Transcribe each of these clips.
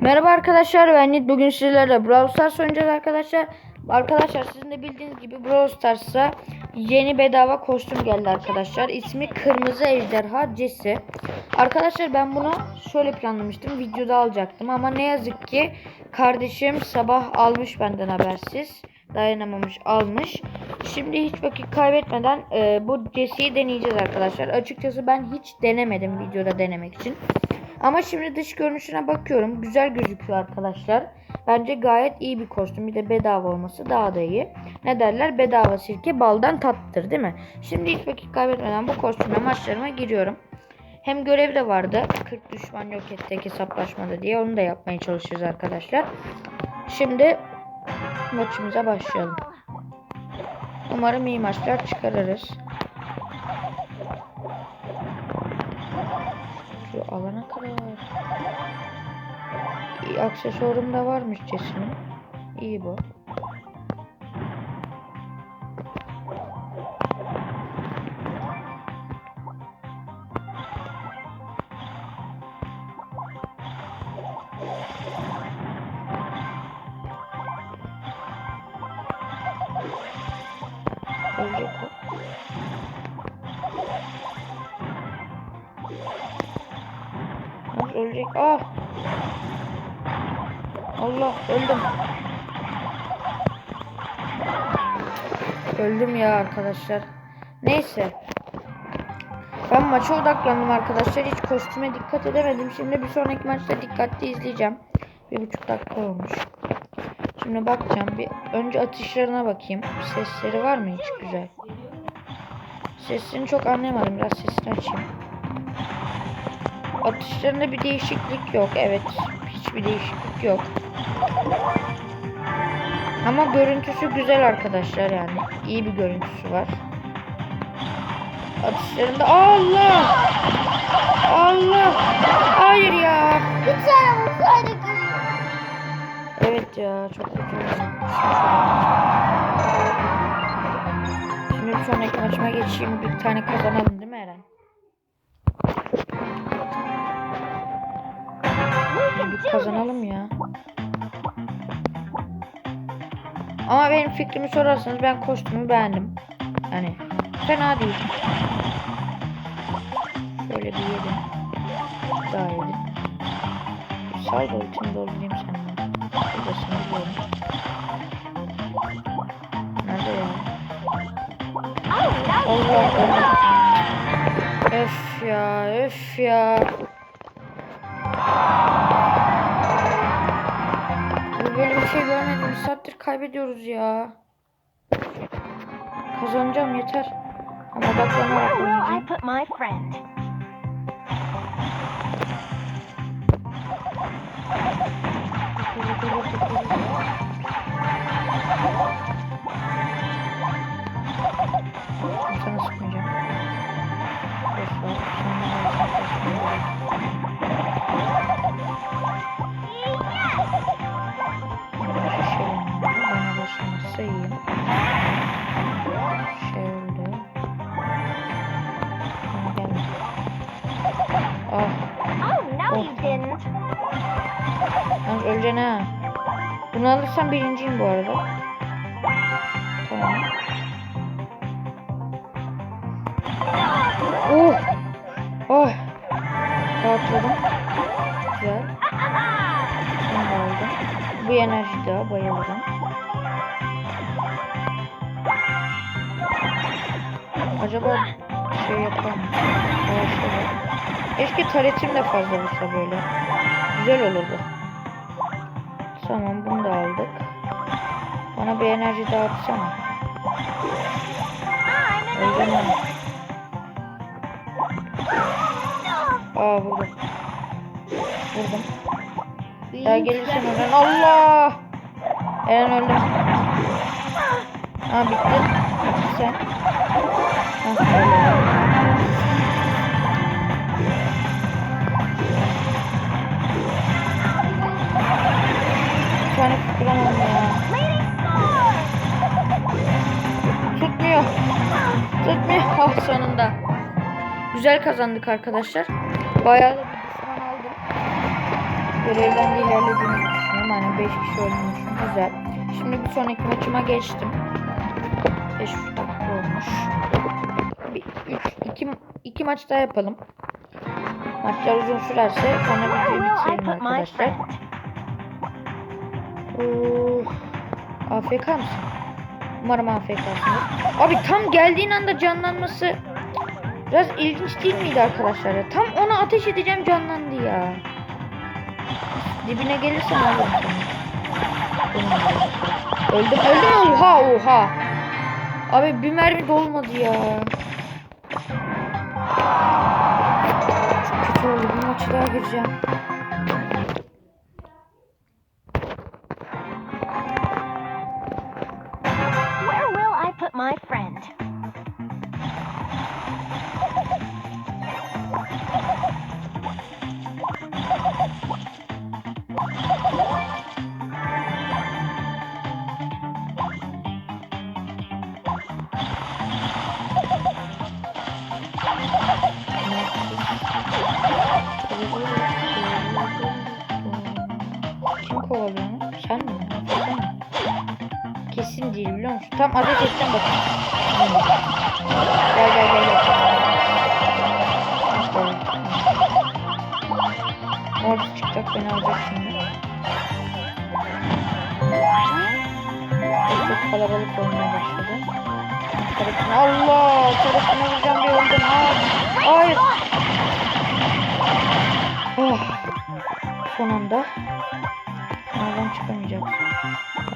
Merhaba arkadaşlar ben Nit. Bugün sizlerle Brawl Stars oynayacağız arkadaşlar. Arkadaşlar sizin de bildiğiniz gibi Brawl Stars'a yeni bedava kostüm geldi arkadaşlar. İsmi Kırmızı Ejderha Jesse. Arkadaşlar ben bunu şöyle planlamıştım. Videoda alacaktım ama ne yazık ki kardeşim sabah almış benden habersiz. Dayanamamış almış. Şimdi hiç vakit kaybetmeden e, bu Jesse'yi deneyeceğiz arkadaşlar. Açıkçası ben hiç denemedim videoda denemek için. Ama şimdi dış görünüşüne bakıyorum. Güzel gözüküyor arkadaşlar. Bence gayet iyi bir kostüm. Bir de bedava olması daha da iyi. Ne derler? Bedava sirke baldan tatlıdır değil mi? Şimdi hiç vakit kaybetmeden bu kostümle maçlarıma giriyorum. Hem görev de vardı. 40 düşman yok et tek hesaplaşmada diye. Onu da yapmaya çalışacağız arkadaşlar. Şimdi maçımıza başlayalım. Umarım iyi maçlar çıkarırız. Şu alana kadar. İyi, aksesuarım da varmış Jesse'nin. İyi bu. Ölecek? Ah! Allah öldüm. Öldüm ya arkadaşlar. Neyse. Ben maça odaklandım arkadaşlar. Hiç kostüme dikkat edemedim. Şimdi bir sonraki maçta dikkatli izleyeceğim. Bir buçuk dakika olmuş. Şimdi bakacağım. Bir önce atışlarına bakayım. Sesleri var mı hiç güzel? Sesini çok anlayamadım. Biraz sesini açayım. Atışlarında bir değişiklik yok. Evet. Hiçbir değişiklik yok. Ama görüntüsü güzel arkadaşlar yani. İyi bir görüntüsü var. Atışlarında Allah! Allah! Hayır ya. Bir tane vursaydık. Evet ya çok kötü. Şimdi bir sonraki maçıma geçeyim. Bir tane kazanalım değil mi Eren? Kazanalım ya. Ama benim fikrimi sorarsanız ben kostümü beğendim. Yani fena değil. Şöyle bir yedim. Daha yedim. Sağ ol ultimi doldurayım seninle. Şuradasını biliyorum. Nerede ya? Allah Allah. Öf ya öf ya. Abi Böyle bir şey görmedim. Bir saattir kaybediyoruz ya. Kazanacağım yeter. Ama odaklanarak oynayacağım. put my friend. Sana sıkmayacağım. Boş ver. 91.yim bu arada. Tamam. Oh! Oh! Rahatladım. Güzel. Şimdi aldım. Bu enerji daha bayıldım. Acaba şey yapar mı? Keşke taletim de fazla olsa böyle. Güzel olurdu. Tamam bunu da aldık. Bana bir enerji dağıtsana. Öldüm ben. Aa vurdum. Vurdum. Ya gelirsen oradan. Allah! Eren öldüm. Ha bitti. Bitti sen. Ha öyle. Ya. Tutmuyor. Tutmuyor. Ah sonunda. Güzel kazandık arkadaşlar. Bayağı da bir düşman aldım. Görevden de ilerlediğimi düşünüyorum. Hani 5 kişi ölmüşüm. Güzel. Şimdi bir sonraki maçıma geçtim. 5 dakika olmuş. Bir, üç, iki, iki maç daha yapalım. Maçlar uzun sürerse sonra videoyu my arkadaşlar. Oo, AFK mısın? Umarım AFK'sındır. Abi tam geldiğin anda canlanması biraz ilginç değil miydi arkadaşlar ya? Tam ona ateş edeceğim canlandı ya. Dibine gelirsen alırım seni. Öldüm öldüm oha oha. Abi bir mermi dolmadı ya. Çok kötü oldu bir maçı daha gireceğim. Kim kovalıyor onu? Sen mi? Sen mi? Kesin değil biliyor musun? Tam ateş edeceğim bakın. Gel gel gel gel. Orada çıkacak beni alacak şimdi. Çok, kalabalık olmaya başladı. Tarafına Allah! Tarafına vuracağım bir öldüm. Hayır! Oh. Son anda. Oradan çıkamayacak.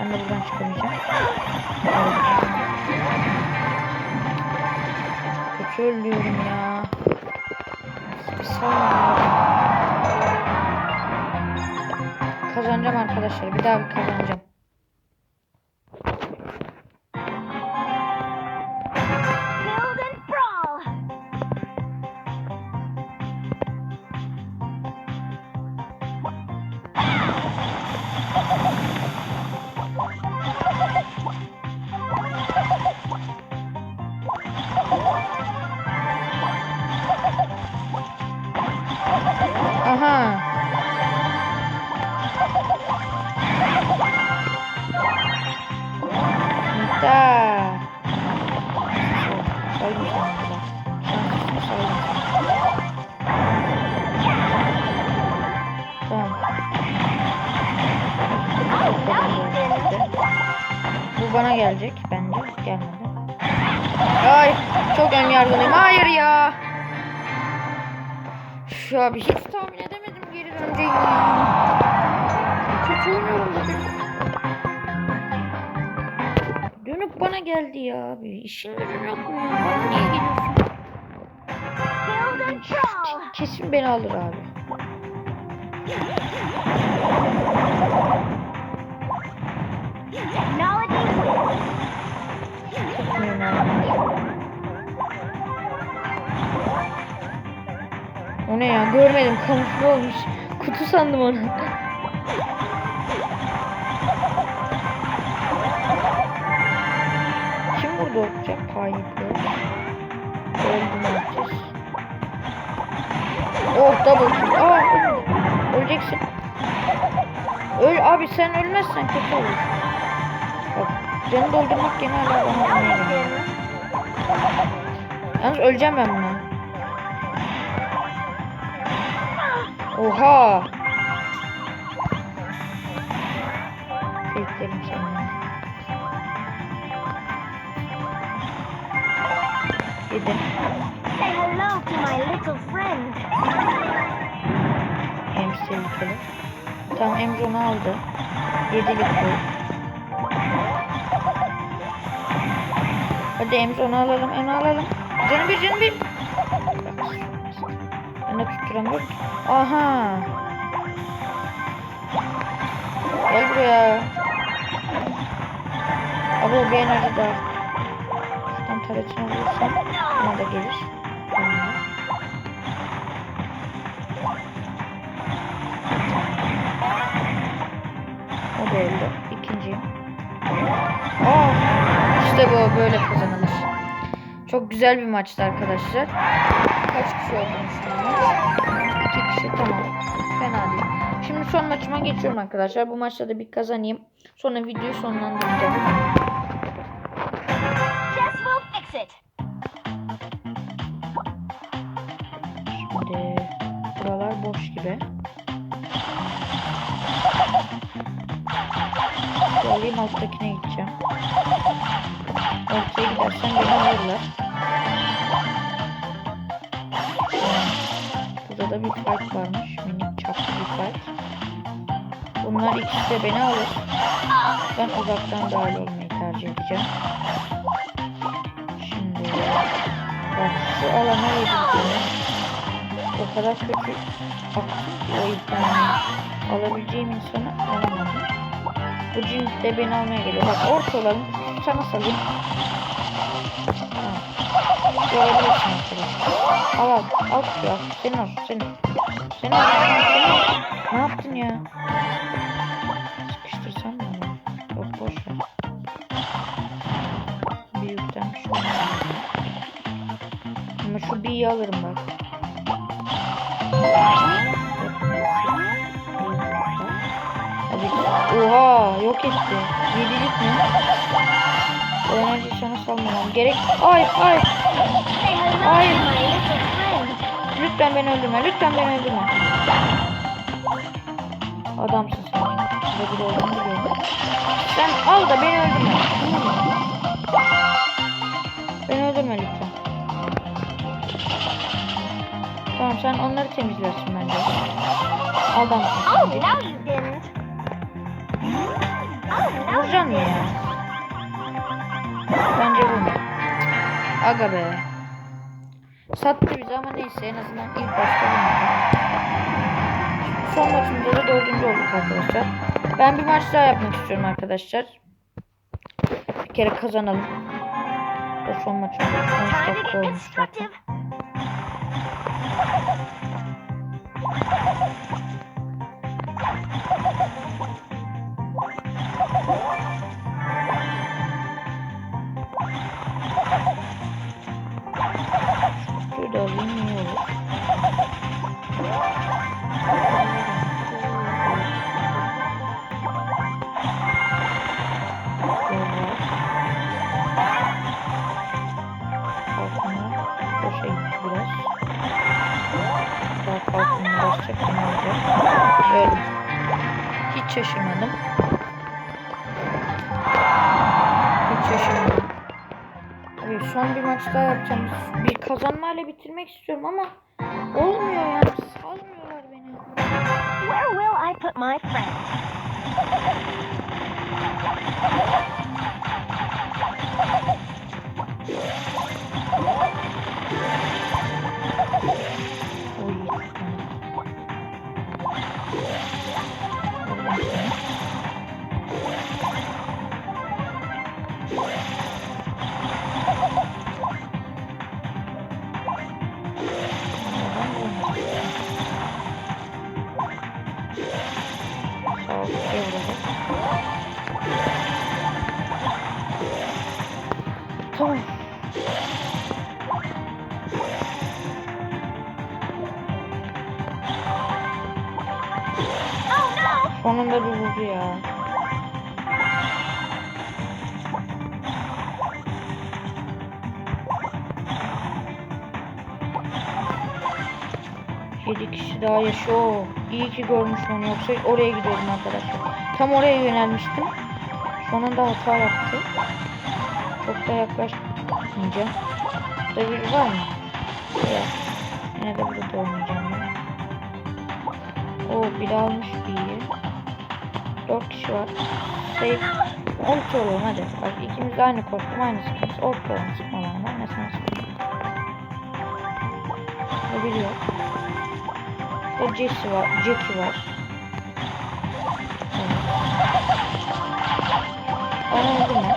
Ben de buradan çıkamayacağım. Kötü ölüyorum ya. Bir. Kazanacağım arkadaşlar. Bir daha bir kazanacağım. Gelecek bence. Gelmedi. Ay çok ön yargılıyım. Hayır ya. Şu abi hiç tahmin edemedim geri döneceğini ya. Oynuyorum bugün. Dönüp bana geldi ya abi. İşin gücün yok mu ya? Bana niye geliyorsun? Kesin beni alır abi. Abi. O ne ya? Görmedim. Kamufle olmuş. Kutu sandım onu. Kim burada olacak? Kayıplı. Öldüm artık. Oh double kill. Aa ölmedi. Öleceksin. Öl abi sen ölmezsen kötü olur. Canı doldurmak gene hala bana geliyor. Yalnız öleceğim ben buna. Oha. Beklerim seni. Yedi. Say hello to my little friend. Ems tehlikeli. Tamam Ems onu aldı. Yedilik bu. Hadi Ems onu alalım. Onu alalım. Canım bir canım bir. De tutturamıyorum. Aha. Gel buraya. Abi bir enerji daha. Şuradan taretini vurursam bana da gelir. O da öldü. İkinciyim. Aa, işte bu böyle kazanılır. Çok güzel bir maçtı arkadaşlar. Kaç kişi olduğunu düşünüyorsunuz? İki kişi tamam. Fena değil. Şimdi son maçıma geçiyorum arkadaşlar. Bu maçta da bir kazanayım. Sonra videoyu sonlandıracağım. Şimdi buralar boş gibi. Şu alayım alttakine gideceğim. Ortaya gidersem beni alırlar. Burada da bir fight varmış. Minik çaplı bir fight. Bunlar ikisi de beni alır. Ben uzaktan dahil olmayı tercih edeceğim. Şimdi bak şu alana yedirdim. O kadar kötü aktım ki o alabileceğim insanı alamadım. Bu cin de beni almaya geliyor. Bak orta olalım. Sana salayım. Tamam. Arkadaşlar. Al al. Al şu al. Senin olsun senin. Olsun. Senin olsun. Ne yaptın ya? Sıkıştırsam mı? Yok boş ver. Büyükten şu Ama şu B'yi alırım bak. Oha yok etti. Yedilik mi? O enerjiyi sana salmamam gerek. Ay ay. Friend. Lütfen beni öldürme. Lütfen beni öldürme. Adamsın sen. Burada biri olduğunu biliyorum. Sen al da beni öldürme. Tamam mı? Beni öldürme lütfen. Tamam sen onları temizlersin bence. Adamsın. Oh, no you Vuracaksın mı ya? Bence vurma. Aga be. Sattı bizi ama neyse en azından ilk başta vurmadı. Son maçımızda da dördüncü olduk arkadaşlar. Ben bir maç daha yapmak istiyorum arkadaşlar. Bir kere kazanalım. Da son maçımız 13 Time to dakika olmuş zaten. ne olacak? Böyle. Hiç şaşırmadım. Hiç şaşırmadım. Abi son bir maç daha yapacağım. Kazanmayla bitirmek istiyorum ama olmuyor yani. Salmıyorlar beni. Where will I put my friend? Tamam. Sonunda bir vurdu ya. Yedi kişi daha yaşıyor. İyi ki görmüşüm onu yoksa oraya gidiyordum arkadaşlar. Tam oraya yönelmiştim. Sonunda hata yaptı. Çok da yaklaşmayacağım. Burada biri var mı? Yok. Yine de burada olmayacağım ben. Oo biri almış bir iyi. 4 kişi var. Safe. Orta olalım hadi. Bak ikimiz de aynı kostüm aynı sıkıntı. Orta olalım sıkmalarına. Ne sana sıkıntı. Burada biri yok. Burada Jesse var. Jackie var. Evet. Bana öldü mü?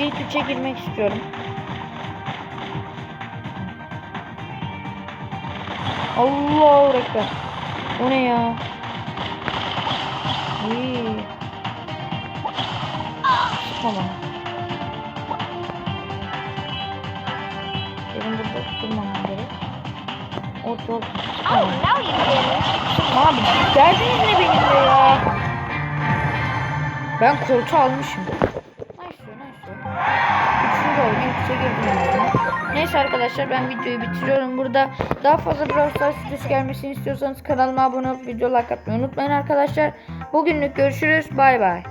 İlk üçe girmek istiyorum. Allahu Ekber. O ne ya? İyi. Bana. Benim burada vurmamam gerek. Ot ot. Oh, didn't. Abi derdiniz ne benimle ya? Ben koltuğu almışım. Neyse arkadaşlar ben videoyu bitiriyorum burada. Daha fazla Brawl Stars videosu gelmesini istiyorsanız kanalıma abone olup video like atmayı unutmayın arkadaşlar. Bugünlük görüşürüz. Bay bay.